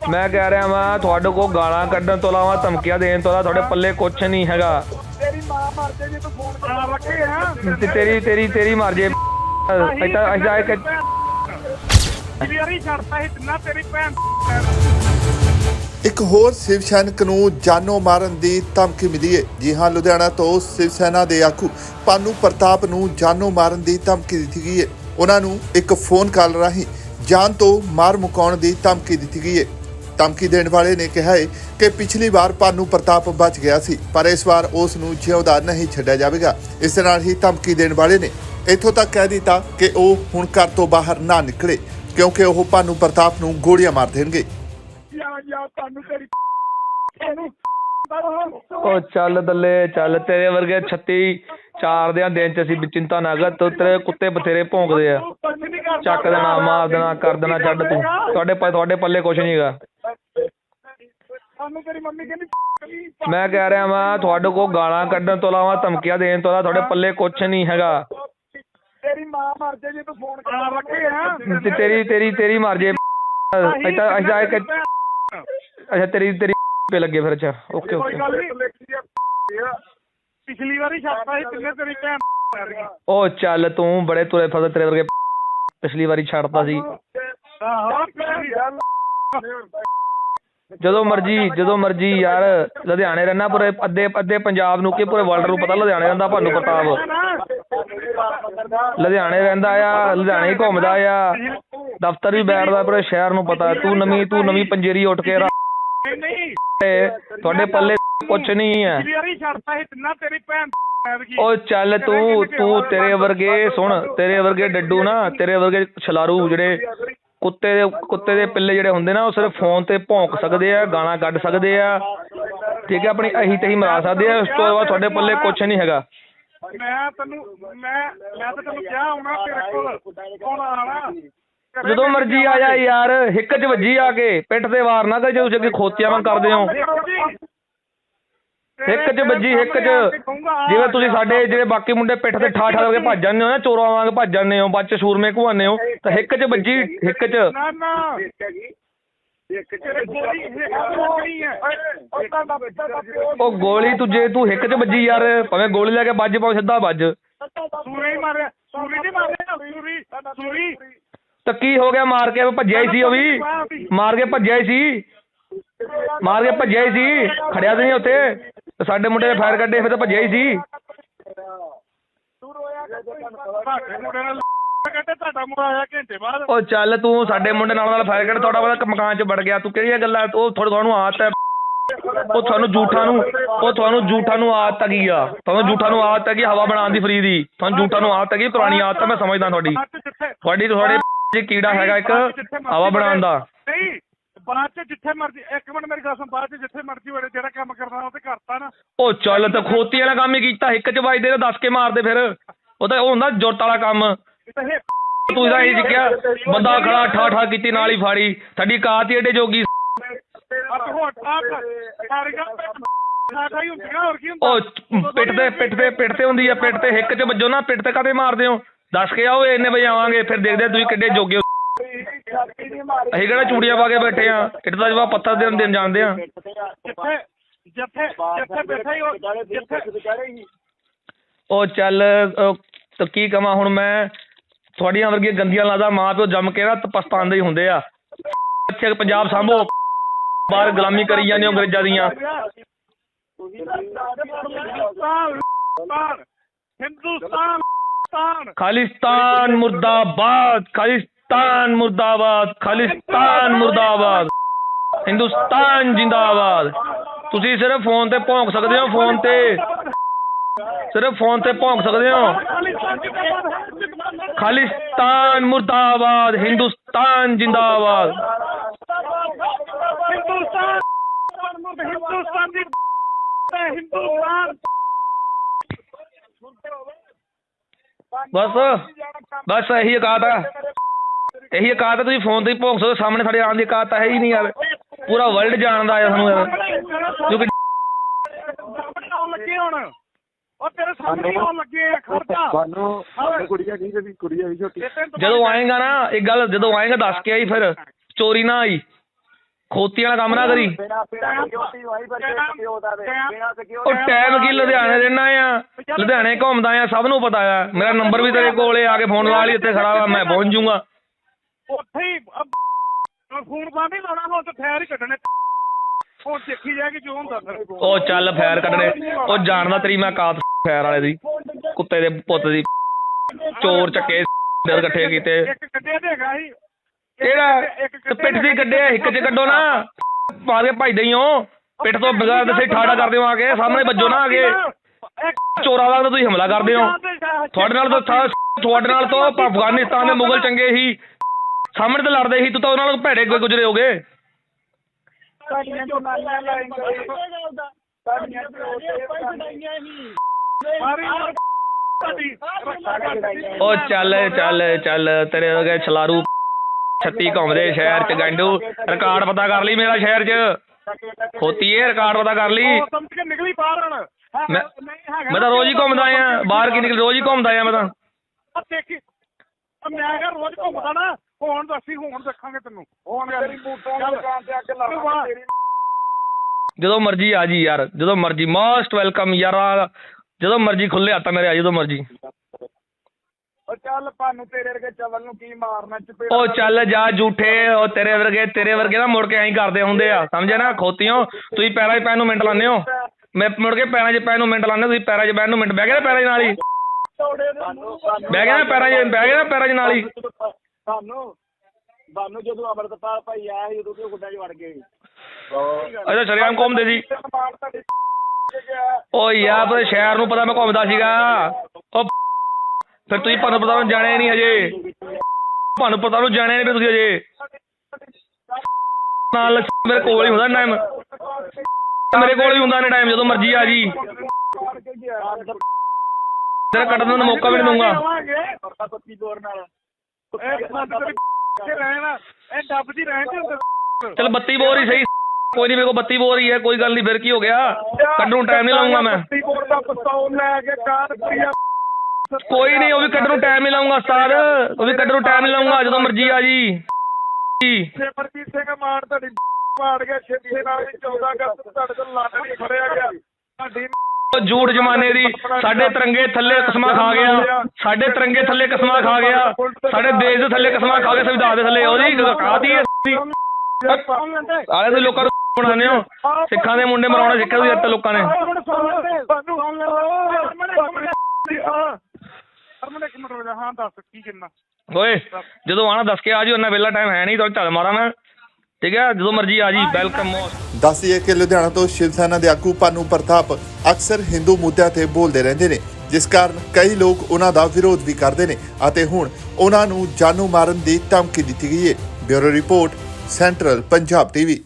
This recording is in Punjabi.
ਮੈਂ ਕਹਿ ਰਿਹਾ ਵਾਂ ਤੁਹਾਡੇ ਕੋਲ ਗਾਲਾਂ ਕੱਢਣ ਤੋਂ ਇਲਾਵਾ ਧਮਕੀਆਂ ਦੇਣ ਤੋਂ ਇਲਾਵਾ ਤੁਹਾਡੇ ਪੱਲੇ ਕੁਛ ਨਹੀਂ ਹੈਗਾ। ਤੇਰੀ ਮਾਂ ਮਰ ਜੇ ਜੇ ਤੂੰ ਫੋਨ ਕਰਾ। ਰੱਖੇ ਆ। ਤੇ ਤੇਰੀ ਤੇਰੀ ਤੇਰੀ ਮਰ ਜੇ। ਐਦਾਂ ਐਦਾਂ ਇੱਕ ਕਲੀਅਰ ਹੀ ਛੱਡਤਾ ਸੀ ਤਿੰਨਾ ਤੇਰੀ ਭੈਣ ਇੱਕ ਹੋਰ ਸ਼ਿਵ ਸੈਨਿਕ ਨੂੰ ਜਾਨੋਂ ਮਾਰਨ ਦੀ ਧਮਕੀ ਮਿਲੀ ਹੈ ਜੀ ਹਾਂ ਲੁਧਿਆਣਾ ਤੋਂ ਸ਼ਿਵ ਸੈਨਾ ਦੇ ਆਗੂ ਪਾਨੂ ਪ੍ਰਤਾਪ ਨੂੰ ਜਾਨੋਂ ਮਾਰਨ ਦੀ ਧਮਕੀ ਦਿੱਤੀ ਗਈ ਹੈ ਉਹਨਾਂ ਨੂੰ ਇੱਕ ਫੋਨ ਕਾਲ ਰਾਹੀਂ ਜਾਨ ਤੋਂ ਮਾਰ ਮੁਕਾਉਣ ਦੀ ਧਮਕੀ ਦਿੱਤੀ ਗਈ ਹੈ ਧਮਕੀ ਦੇਣ ਵਾਲੇ ਨੇ ਕਿਹਾ ਹੈ ਕਿ ਪਿਛਲੀ ਵਾਰ ਪਾਨੂ ਪ੍ਰਤਾਪ ਬਚ ਗਿਆ ਸੀ ਪਰ ਇਸ ਵਾਰ ਉਸ ਨੂੰ ਜਿਉਂਦਾ ਨਹੀਂ ਛੱਡਿਆ ਜਾਵੇਗਾ। ਇਸ ਦੇ ਨਾਲ ਹੀ ਧਮਕੀ ਦੇਣ ਵਾਲੇ ਨੇ ਇੱਥੋਂ ਤੱਕ ਕਹਿ ਦਿੱਤਾ ਕਿ ਉਹ ਹੁਣ ਘਰ ਤੋਂ ਬਾਹਰ ਨਾ ਨਿਕਲੇ ਕਿਉਂਕਿ ਉਹ ਪਾਨੂ ਪ੍ਰਤਾਪ ਨੂੰ ਗੋਲੀਆਂ ਮਾਰ ਦੇਣਗੇ। ਯਾ ਯਾ ਤੁਹਾਨੂੰ ਤੇਰੀ ਇਹਨੂੰ ਉਹ ਚੱਲ ਦੱਲੇ ਚੱਲ ਤੇਰੇ ਵਰਗੇ 36 ਚਾਰ ਦਿਆਂ ਦਿਨ ਚ ਅਸੀਂ ਵੀ ਚਿੰਤਾ ਨਾ ਕਰ ਤੂੰ ਤੇਰੇ ਕੁੱਤੇ ਬਥੇਰੇ ਭੌਂਕਦੇ ਆ। ਚੱਕ ਦੇਣਾ ਮਾਰ ਦੇਣਾ ਕਰ ਦੇਣਾ ਛੱਡ ਤੂੰ। ਤੁਹਾਡੇ ਤੁਹਾਡੇ ਪੱਲੇ ਕੁਛ ਨਹੀਂ ਤੇਰੀ ਮੰਮੀ ਕਹਿੰਦੀ ਮੈਂ ਕਹਿ ਰਿਹਾ ਵਾਂ ਤੁਹਾਡੇ ਕੋਲ ਗਾਲਾਂ ਕੱਢਣ ਤੋਂ ਇਲਾਵਾ ਧਮਕੀਆਂ ਦੇਣ ਤੋਂ ਇਲਾਵਾ ਤੁਹਾਡੇ ਪੱਲੇ ਕੁਛ ਨਹੀਂ ਹੈਗਾ। ਤੇਰੀ ਮਾਂ ਮਰ ਜੇ ਜੇ ਤੂੰ ਫੋਨ ਕਰਾ ਰੱਖੇ ਆ। ਤੇ ਤੇਰੀ ਤੇਰੀ ਤੇਰੀ ਮਰ ਜੇ। ਐਦਾਂ ਐਦਾਂ ਇੱਕ ਅੱਛਾ ਤੇਰੀ ਤੇਰੀ ਪੇ ਲੱਗੇ ਫਿਰ ਅੱਛਾ ਓਕੇ ਕੋਈ ਓਕੇ ਗੱਲ ਨਹੀਂ ਪਿਛਲੀ ਵਾਰੀ ਛੱਡਤਾ ਸੀ ਤਿੰਨੇ ਤੇਰੀ ਭੈਣ ਉਹ ਚੱਲ ਤੂੰ ਬੜੇ ਤੁਰੇ ਫਿਰਦੇ ਤੇਰੇ ਵਰਗੇ ਪਿਛਲੀ ਵਾਰੀ ਛੱਡਤਾ ਸੀ। ਆਹੋ ਜਦੋਂ ਮਰਜ਼ੀ ਜਦੋਂ ਮਰਜ਼ੀ ਯਾਰ, ਲੁਧਿਆਣੇ ਰਹਿਣਾ ਪੂਰੇ ਅੱਧੇ ਅੱਧੇ ਪੰਜਾਬ ਨੂੰ ਕੀ ਪੂਰੇ ਵਰਲਡ ਨੂੰ ਪਤਾ ਲੁਧਿਆਣੇ ਰਹਿੰਦਾ ਭਾਨੂੰ ਪ੍ਰਤਾਪ। ਲੁਧਿਆਣੇ ਰਹਿੰਦਾ ਆ, ਲੁਧਿਆਣੇ ਹੀ ਘੁੰਮਦਾ ਆ। ਦਫ਼ਤਰ ਵੀ ਬੈਠਦਾ ਪੂਰੇ ਸ਼ਹਿਰ ਨੂੰ ਪਤਾ। ਤੂੰ ਨਵੀਂ ਤੂੰ ਨਵੀਂ ਪੰਜੇਰੀ ਉੱਠ ਕੇ ਤੁਹਾਡੇ ਪੱਲੇ ਕੁਛ ਨਹੀਂ ਹੈ ਉਹ ਚੱਲ ਤੂੰ ਤੂੰ ਤੇਰੇ ਵਰਗੇ ਸੁਣ, ਤੇਰੇ ਵਰਗੇ ਡੱਡੂ ਨਾ, ਤੇਰੇ ਵਰਗੇ ਛਲਾਰੂ ਜਿਹੜੇ ਕੁੱਤੇ ਦੇ ਕੁੱਤੇ ਦੇ ਪਿੱਲੇ ਜਿਹੜੇ ਹੁੰਦੇ ਨਾ ਉਹ ਸਿਰਫ ਫੋਨ ਤੇ ਭੌਂਕ ਸਕਦੇ ਆ ਗਾਲਾਂ ਕੱਢ ਸਕਦੇ ਆ। ਠੀਕ ਹੈ ਆਪਣੀ ਅਹੀ ਤਹੀ ਮਰਾ ਸਕਦੇ ਆ ਉਸ ਤੋਂ ਬਾਅਦ ਤੁਹਾਡੇ ਪੱਲੇ ਕੁਛ ਨਹੀਂ ਹੈਗਾ। ਮੈਂ ਤੈਨੂੰ ਮੈਂ ਮੈਂ ਤਾਂ ਤੈਨੂੰ ਕਿਹਾ ਹੋਣਾ ਤੇਰੇ ਕੋਲ ਹੁਣ ਆਣਾ ਜਦੋਂ ਮਰਜ਼ੀ ਆ ਜਾ ਯਾਰ ਹਿੱਕ 'ਚ ਵੱਜੀ ਆ ਕੇ ਪਿੱਠ ਤੇ ਵਾਰ ਨਾ ਕਰ ਜੇ ਤੁਸੀਂ ਅੱਗੇ ਖੋਤੀਆਂ ਵਾਂ ਕਰਦੇ ਹੋ। ਹਿੱਕ 'ਚ ਵੱਜੀ ਹਿੱਕ 'ਚ ਜਿਵੇਂ ਤੁਸੀਂ ਸਾਡੇ ਜਿਹੜੇ ਬਾਕੀ ਮੁੰਡੇ ਪਿੱਠ ਤੇ ਠਾ ਠਾ ਕਰਕੇ ਭੱਜ ਜਾਂਦੇ ਹੋ ਨਾ ਚੋਰਾਂ ਵਾਂਗ ਭੱਜ ਜਾਂਦੇ ਹੋ ਬਾਅਦ 'ਚ ਸੂਰਮੇ ਘੁਆਉਂਦੇ ਹੋ ਤਾਂ ਹਿੱਕ 'ਚ ਵੱਜੀ ਹਿੱਕ 'ਚ ਨਾ ਨਾ। ਇੱਕ ਇੱਕ ਹੈ। ਉਹ ਗੋਲੀ ਤੂੰ ਜੇ ਤੂੰ ਹਿੱਕ 'ਚ ਵੱਜੀ ਯਾਰ ਭਾਵੇਂ ਗੋਲੀ ਲੈ ਕੇ ਵੱਜ ਭਾਵੇਂ ਸਿੱਧਾ ਵੱਜ। ਸੂਰੀ ਮਾਰਿਆ ਸੂਰੀ ਨਹੀਂ ਮਾਰਿਆ ਸੂਰੀ ਸੂਰੀ। ਤਾਂ ਕੀ ਹੋ ਗਿਆ ਮਾਰ ਕੇ ਭੱਜਿਆ ਹੀ ਸੀ ਉਹ ਵੀ? ਮਾਰ ਕੇ ਭੱਜਿਆ ਹੀ ਸੀ? ਮਾਰ ਕੇ ਭੱਜਿਆ ਹੀ ਸੀ? ਖੜਿਆ ਤੇ ਨਹੀਂ ਉੱਥੇ? ਸਾਡੇ ਮੁੰਡੇ ਨੇ ਫਾਇਰ ਕੱਢੇ ਫਿਰ ਤਾਂ ਭੱਜਿਆ ਹੀ ਸੀ। ਉਹ ਚੱਲ ਤੂੰ ਸਾਡੇ ਮੁੰਡੇ ਨਾਲ ਨਾਲ ਫਾਇਰ ਕੱਢ ਤੁਹਾਡਾ ਵਾਲਾ ਮਕਾਨ 'ਚ ਵੜ ਗਿਆ ਤੂੰ ਕਿਹੜੀਆਂ ਗੱਲਾਂ ਉਹ ਥੋੜਾ ਤੁਹਾਨੂੰ ਆਦਤ ਹੈ। ਉਹ ਤੁਹਾਨੂੰ ਝੂਠਾਂ ਨੂੰ ਉਹ ਤੁਹਾਨੂੰ ਝੂਠਾਂ ਨੂੰ ਆਦਤ ਹੈਗੀ ਆ। ਤੁਹਾਨੂੰ ਝੂਠਾਂ ਨੂੰ ਆਦਤ ਹੈਗੀ ਹਵਾ ਬਣਾਉਣ ਦੀ ਫਰੀ ਦੀ। ਤੁਹਾਨੂੰ ਝੂਠਾਂ ਨੂੰ ਆਦਤ ਹੈਗੀ ਪੁਰਾਣੀ ਆਦਤ ਹੈ ਮੈਂ ਸਮਝਦਾ ਤੁਹਾਡੀ। ਤੁਹਾਡੀ ਤੁਹਾਡੇ ਜੇ ਕੀੜਾ ਹੈਗਾ ਇੱਕ ਹਵਾ ਬਣਾਉਣ ਦਾ। ਬਾਅਦ ਚ ਜਿੱਥੇ ਮਰਜ਼ੀ ਇੱਕ ਮਿੰਟ ਮੇਰੀ ਗੱਲ ਸੁਣ ਬਾਅਦ ਚ ਜਿੱਥੇ ਮਰਜ਼ੀ ਵੜੇ ਜਿਹੜਾ ਕੰਮ ਕਰਨਾ ਉਹ ਤੇ ਕਰਤਾ ਨਾ। ਉਹ ਚੱਲ ਤਾਂ ਖੋਤੀ ਵਾਲਾ ਕੰਮ ਹੀ ਕੀਤਾ ਇੱਕ ਚ ਵੱਜਦੇ ਤਾਂ ਦੱਸ ਕੇ ਮਾਰਦੇ ਫਿਰ। ਉਹ ਤਾਂ ਉਹ ਹੁੰਦਾ ਜੁੱਟ ਵਾਲਾ ਕੰਮ। ਤੇ ਇਹ ਤੂੰ ਇਹ ਜਿੱਕਿਆ ਬੰਦਾ ਖੜਾ ਠਾ ਠਾ ਕੀਤੀ ਨਾਲ ਹੀ ਫਾੜੀ। ਸਾਡੀ ਕਾਤ ਹੀ ਏਡੇ ਜੋਗੀ ਆ ਤੂੰ ਹੁਣ ਆ ਸਾਰੀਆਂ ਸਾਡਾ ਹੀ ਹੁੰਦੀਆਂ ਹੋਰ ਕੀ ਹੁੰਦਾ? ਉਹ ਪਿੱਠ ਤੇ ਪਿੱਠ ਤੇ ਪਿੱਠ ਤੇ ਹੁੰਦੀ ਆ ਪਿੱਠ ਤੇ ਹਿੱਕ ਚ ਵੱਜੋ ਨਾ ਪਿੱਠ ਤੇ ਕਾਤੇ ਮਾਰਦੇ ਹੋ? ਦੱਸ ਕੇ ਆਓ ਇੰਨੇ ਵਜੇ ਆਵਾਂਗੇ ਫਿਰ ਦੇਖਦੇ ਆ ਤੁਸੀਂ ਕਿੱਡੇ ਜੋਗੇ ਹੋ। ਅਸੀਂ ਕਿਹੜਾ ਚੂੜੀਆਂ ਪਾ ਕੇ ਬੈਠੇ ਆ ਇੱਟ ਦਾ ਜਵਾ ਪੱਥਰ ਦੇ ਦਿਨ ਜਾਣਦੇ ਆ ਜਿੱਥੇ ਜਿੱਥੇ ਜਿੱਥੇ ਬੈਠਾ ਹੀ ਉਹ ਜਿੱਥੇ ਉਹ ਚੱਲ ਉਹ ਤਾਂ ਕੀ ਕਵਾਂ ਹੁਣ ਮੈਂ? ਤੁਹਾਡੀਆਂ ਵਰਗੀਆਂ ਗੰਦੀਆਂ ਲਾਦਾ ਮਾਂ ਪਿਓ ਜੰਮ ਕੇ ਨਾ ਪਛਤਾਉਂਦੇ ਹੀ ਹੁੰਦੇ ਆ। ਇੱਥੇ ਪੰਜਾਬ ਸਾਂਭੋ। ਬਾਹਰ ਗੁਲਾਮੀ ਕਰੀ ਜਾਂਦੇ ਹੋ ਅੰਗਰੇਜ਼ਾਂ ਦੀਆਂ। ਹਿੰਦੁਸਤਾਨ ਖਾਲਿਸਤਾਨ ਮੁਰਦਾਬਾਦ ਖਾਲਿਸਤਾਨ ਮੁਰਦਾਬਾਦ ਖਾਲਿਸਤਾਨ ਮੁਰਦਾਬਾਦ ਹਿੰਦੁਸਤਾਨ ਜਿੰਦਾਬਾਦ ਤੁਸੀਂ ਸਿਰਫ ਫੋਨ ਤੇ ਭੌਂਕ ਸਕਦੇ ਹੋ ਫੋਨ ਤੇ ਸਿਰਫ ਫੋਨ ਤੇ ਭੌਂਕ ਸਕਦੇ ਹੋ ਖਾਲਿਸਤਾਨ ਮੁਰਦਾਬਾਦ ਹਿੰਦੁਸਤਾਨ ਜਿੰਦਾਬਾਦ ਹਿੰਦੁਸਤਾਨ ਦੀ ਹਿੰਦੁਸਤਾਨ ਬਸ ਬਸ ਇਹੀ ਔਕਾਤ ਆ ਇਹੀ ਔਕਾਤ ਆ ਤੁਸੀਂ ਫੋਨ ਤੇ ਹੀ ਭੌਂਕ ਸਕਦੇ ਹੋ, ਸਾਹਮਣੇ ਸਾਡੇ ਆਉਣ ਦੀ ਔਕਾਤ ਹੈ ਹੀ ਨਹੀਂ ਯਾਰ। ਪੂਰਾ ਵਰਲਡ ਜਾਣਦਾ ਆ ਸਾਨੂੰ ਯਾਰ। ਕਿਉਂਕਿ ਆਉਣ ਲੱਗੇ ਹੁਣ ਉਹ ਤੇਰੇ ਸਾਹਮਣੇ ਲੱਗੇ ਆ ਖਰਚਾ ਸਾਨੂੰ ਕੁੜੀਆਂ ਨਹੀਂ ਜਿਹੜੀ ਕੁੜੀਆਂ ਵੀ ਛੋਟੀ। ਜਦੋਂ ਆਏਗਾ ਨਾ ਇੱਕ ਗੱਲ ਜਦੋਂ ਆਏਗਾ ਦੱਸ ਕੇ ਆਈ ਫਿਰ ਚੋਰੀ ਨਾ ਆਈ। ਖੋਤੀ ਵਾਲਾ ਕੰਮ ਨਾ ਕਰੀ। ਬਿਨਾ ਬਿਨਾ ਸਿਕਿਉਰਿਟੀ ਵਾਈ ਪਰ ਪਿਓ ਦਾ ਵੇ ਬਿਨਾ ਉਹ ਸਿਕਿਉਰਿਟੀ ਟਾਈਮ ਕੀ ਲੁਧਿਆਣੇ ਰਹਿਣਾ ਆ? ਲੁਧਿਆਣੇ ਘੁੰਮਦਾ ਆ ਸਭ ਨੂੰ ਪਤਾ ਆ। ਮੇਰਾ ਨੰਬਰ ਵੀ ਤੇਰੇ ਕੋਲੇ ਆ ਕੇ ਫੋਨ ਲਾ ਲਈ ਇੱਥੇ ਖੜਾ ਵਾ ਮੈਂ ਪਹੁੰਚ ਜਾਊਂਗਾ ਉੱਥੇ ਹੀ ਫੋਨ ਬੰਦ ਹੀ ਲਾਉਣਾ ਹੁਣ ਤੇ ਫੈਰ ਹੀ ਕੱਢਣੇ। ਹੁਣ ਦੇਖੀ ਜਾਏਗੀ ਜੋ ਹੁੰਦਾ ਫਿਰ। ਉਹ ਚੱਲ ਫੈਰ ਕੱਢਣੇ। ਉਹ ਜਾਣਦਾ ਤੇਰੀ ਮੈਂ ਕਾਤ ਫੈਰ ਵਾਲੇ ਦੀ ਕੁੱਤੇ ਦੇ ਪੁੱਤ ਦੀ। ਚੋਰ ਚੱਕੇ ਦਿਲ ਇਕੱਠੇ ਕੀਤੇ। ਇੱਕ ਕੱਢਿਆ ਤੇ ਹੈਗਾ ਸੀ। ਕਿਹੜਾ? ਤੇ ਪਿੱਠ ਦੀ ਕੱਢਿਆ ਹਿੱਕ ਚ ਕੱਢੋ ਨਾ। ਪਾ ਕੇ ਹੀ ਹੋ ਪਿੱਠ ਤੋਂ ਬਗੈਰ ਦੱਸੇ ਠਾੜਾ ਕਰਦੇ ਹੋ ਆ ਕੇ ਸਾਹਮਣੇ ਵੱਜੋ ਨਾ ਆ ਕੇ। ਚੋਰਾਂ ਦਾ ਤੁਸੀਂ ਹਮਲਾ ਕਰਦੇ ਹੋ। ਤੁਹਾਡੇ ਨਾਲ ਤਾਂ ਤੁਹਾਡੇ ਨਾਲ ਤਾਂ ਅਫਗਾਨਿਸਤਾਨ ਦੇ ਮੁਗਲ ਚੰਗੇ ਸੀ। ਸਾਹਮਣੇ ਤਾਂ ਲੜਦੇ ਸੀ ਤੂੰ ਤਾਂ ਉਹਨਾਂ ਨਾਲ ਭੈੜੇ ਗੁ- ਗੁਜ਼ਰੇ ਹੋਗੇ। ਸਾਡੀਆਂ ਲਾਈਨ ਉਹ ਚੱਲ ਚੱਲ ਚੱਲ ਤੇਰੇ ਵਰਗੇ ਛਲਾਰੂ। ਛੱਤੀ ਘੁੰਮਦੇ ਸ਼ਹਿਰ ਚ ਗੰਡੂ। ਰਿਕਾਰਡ ਪਤਾ ਕਰ ਲਈ ਮੇਰਾ ਸ਼ਹਿਰ ਚ। ਖੋਤੀਏ ਰਿਕਾਰਡ ਪਤਾ ਕਰ ਲਈ। ਉਹ ਸਮਝ ਕੇ ਨਿਕਲੀ ਬਾਹਰ ਹੁਣ। ਮੈਂ ਮੈਂ ਤਾਂ ਰੋਜ਼ ਹੀ ਘੁੰਮਦਾ ਆ ਬਾਹਰ ਕੀ ਨਿਕਲ ਰੋਜ਼ ਹੀ ਘੁੰਮਦਾ ਆ ਮੈਂ ਤਾਂ। ਆ ਦੇਖੀ ਆ ਮੈਂ ਕਿਹਾ ਰੋਜ਼ ਘੁੰਮਦਾ ਨਾ ਹੁਣ ਦੱਸੀ ਹੁਣ ਦੇਖਾਂਗੇ ਤੈਨੂੰ। ਹੁਣ ਤੇਰੀ ਬੂਟਾਂ ਦੀ ਦੁਕਾਨ ਤੇ ਅੱਗ ਲਾਵਾਂ ਤੇਰੀ। ਜਦੋਂ ਮਰਜ਼ੀ ਆ ਜੀ ਯਾਰ ਜਦੋਂ ਮਰਜ਼ੀ ਮੋਸਟ ਵੈਲਕਮ ਯਾਰ ਜਦੋਂ ਮਰਜ਼ੀ ਖੁੱਲੇ ਹੱਥ ਮੇਰੇ ਆ ਜਦੋਂ ਮਰਜ਼ੀ। ਉਹ ਚੱਲ ਪਾਨੂੰ ਤੇਰੇ ਵਰਗੇ ਚਵਲ ਨੂੰ ਕੀ ਮਾਰਨਾ ਚਪੇੜ ਉਹ ਚੱਲ ਜਾ ਝੂਠੇ ਉਹ ਤੇਰੇ ਵਰਗੇ ਤੇਰੇ ਵਰਗੇ ਨਾ ਮੁੜ ਕੇ ਐਂ ਕਰਦੇ ਹੁੰਦੇ ਆ ਸਮਝਿਆ ਨਾ? ਖੋਤੀਓ ਤੁਸੀਂ ਪੈਰਾਂ 'ਚ ਪੈਣ ਨੂੰ ਮਿੰਟ ਲਾਉਂਦੇ ਹੋ। ਮੈਂ ਮੁੜ ਕੇ ਪੈਰਾਂ 'ਚ ਪੈਣ ਨੂੰ ਮਿੰਟ ਲਾਉਂਦੇ ਤੁਸੀਂ ਪੈਰਾਂ 'ਚ ਪੈਣ ਨੂੰ ਮਿੰਟ ਬਹਿ ਗਿਆ ਨਾ ਪੈਰਾਂ 'ਚ ਨਾਲ ਹੀ। ਬਹਿ ਗਿਆ ਨਾ ਪੈਰਾਂ 'ਚ ਬਹਿ ਗਿਆ ਨਾ ਪੈਰਾਂ 'ਚ ਨਾਲ ਹੀ। ਸਾਨੂੰ ਸਾਨੂੰ ਜਦੋਂ ਅਮਰਤਪਾਲ ਭਾਈ ਆਇਆ ਸੀ ਉਦੋਂ ਕਿ ਗੁੱਡਾਂ 'ਚ ਵੜ ਗਏ ਅੱਛਾ ਸ਼ਰਿਆਮ ਘੁੰਮਦੇ ਸੀ। ਮਾਰ ਤੁਹਾਡੀ ਗਿਆ ਓ ਯਾਰ ਪਰ ਸ਼ਹਿਰ ਨੂੰ ਪਤਾ ਮੈਂ ਘੁੰਮਦਾ ਸੀਗਾ। ਉਹ ਫਿਰ ਤੁਸੀਂ ਤੁਹਾਨੂੰ ਪਤਾ ਨੂੰ ਜਾਣਿਆ ਨਹੀਂ ਹਜੇ। ਤੁਹਾਨੂੰ ਪਤਾ ਨੂੰ ਜਾਣਿਆ ਨਹੀਂ ਤੁਸੀਂ ਹਜੇ। ਨਾਲ ਮੇਰੇ ਕੋਲ ਹੀ ਹੁੰਦਾ ਟਾਈਮ ਮੇਰੇ ਕੋਲ ਹੀ ਹੁੰਦਾ ਨੇ ਟਾਈਮ ਜਦੋਂ ਮਰਜ਼ੀ ਆ ਜੀ। ਤੇਰਾ ਕੱਟਣ ਦਾ ਮੌਕਾ ਵੀ ਨਹੀਂ ਦਊਂਗਾ। ਪਰਦਾ ਪੱਤੀ ਦੌਰ ਨਾਲ ਇਹ ਬੰਦ ਤੇਰੇ ਕੇ ਰਹਿਣਾ ਇਹ ਡੱਬ ਦੀ ਰਹਿਣ ਤੇ ਅੰਦਰ। ਚਲ ਬੱਤੀ ਬੋਰ ਹੀ ਸਹੀ। ਕੋਈ ਨਹੀਂ ਮੇਰੇ ਕੋਲ ਬੱਤੀ ਬੋਰ ਹੀ ਹੈ ਕੋਈ ਗੱਲ ਨਹੀਂ ਫਿਰ ਕੀ ਹੋ ਗਿਆ? ਕੱਢਣ ਨੂੰ ਟਾਈਮ ਨਹੀਂ ਲਾਉਂਗਾ ਮੈਂ। ਪੱਤੀ ਬੋਰ ਦਾ ਪਸਤੌਲ ਲੈ ਕੇ ਕਾਰ ਪ੍ਰਿਆ ਕੋਈ ਨਹੀਂ ਉਹ ਵੀ ਕੱਢਣ ਨੂੰ ਟਾਈਮ ਨਹੀਂ ਲਾਉਂਗਾ ਉਸਤਾਦ। ਉਹ ਵੀ ਕੱਢਣ ਨੂੰ ਟਾਈਮ ਨਹੀਂ ਲਾਉਂਗਾ ਜਦੋਂ ਮਰਜ਼ੀ ਆ ਜੀ। ਜੀ ਸਿਮਰਜੀਤ ਸਿੰਘ ਮਾਨ ਤੁਹਾਡੀ ਮਾਰ ਗਿਆ ਛੇਤੀ ਨਾਲ ਹੀ 14 ਅਗਸਤ ਨੂੰ ਤੁਹਾਡੇ ਤੋਂ ਲੱਟ ਨਹੀਂ ਫੜਿਆ ਗਿਆ। ਤੁਹਾਡੀ ਝੂਠ ਜਮਾਨੇ ਦੀ, ਸਾਡੇ ਤਿਰੰਗੇ ਥੱਲੇ ਕਸਮਾਂ ਖਾ ਗਿਆ, ਸਾਡੇ ਤਿਰੰਗੇ ਥੱਲੇ ਕਸਮਾਂ ਖਾ ਗਿਆ, ਸਾਡੇ ਦੇਸ਼ ਦੇ ਥੱਲੇ ਕਸਮਾਂ ਖਾ ਗਿਆ ਸੰਵਿਧਾਨ ਦੇ ਥੱਲੇ, ਉਹਦੀ ਕਾਹਦੀ ਹੈ ਆਲੇ ਦੇ ਲੋਕਾਂ ਨੂੰ ਬਣਾਉਂਦੇ ਹੋ, ਸਿੱਖਾਂ ਦੇ ਮੁੰਡੇ ਮਰਾਉਣੇ ਸਿੱਖਿਆ ਦੀ ਹੱਤ ਲੋਕਾਂ ਨੇ। ਦੱਸ ਓਏ, ਜਦੋਂ ਆਣਾ ਦੱਸ ਕੇ ਆ ਜੀ ਉਹਨਾਂ ਵੇਲਾ ਟਾਈਮ ਹੈ ਨਹੀਂ ਤੁਹਾਨੂੰ ਝਲ ਮਾਰਾਂ ਮੈਂ। ਠੀਕ ਹੈ, ਜਦੋਂ ਮਰਜ਼ੀ ਆ ਜੀ ਵੈਲਕਮ ਮੋਸਟ ਦੱਸਦੀਏ ਕਿ ਲੁਧਿਆਣਾ ਤੋਂ ਸ਼ਿਵ ਸੈਨਾ ਦੇ ਆਗੂ ਪਾਨੂ ਪ੍ਰਤਾਪ ਅਕਸਰ ਹਿੰਦੂ ਮੁੱਦਿਆਂ ਤੇ ਬੋਲਦੇ ਰਹਿੰਦੇ ਨੇ, ਜਿਸ ਕਾਰਨ ਕਈ ਲੋਕ ਉਹਨਾਂ ਦਾ ਵਿਰੋਧ ਵੀ ਕਰਦੇ ਨੇ ਅਤੇ ਹੁਣ ਉਹਨਾਂ ਨੂੰ ਜਾਨੂ ਮਾਰਨ ਦੀ ਧਮਕੀ ਦਿੱਤੀ ਗਈ ਹੈ। Bureau report, central Punjab TV.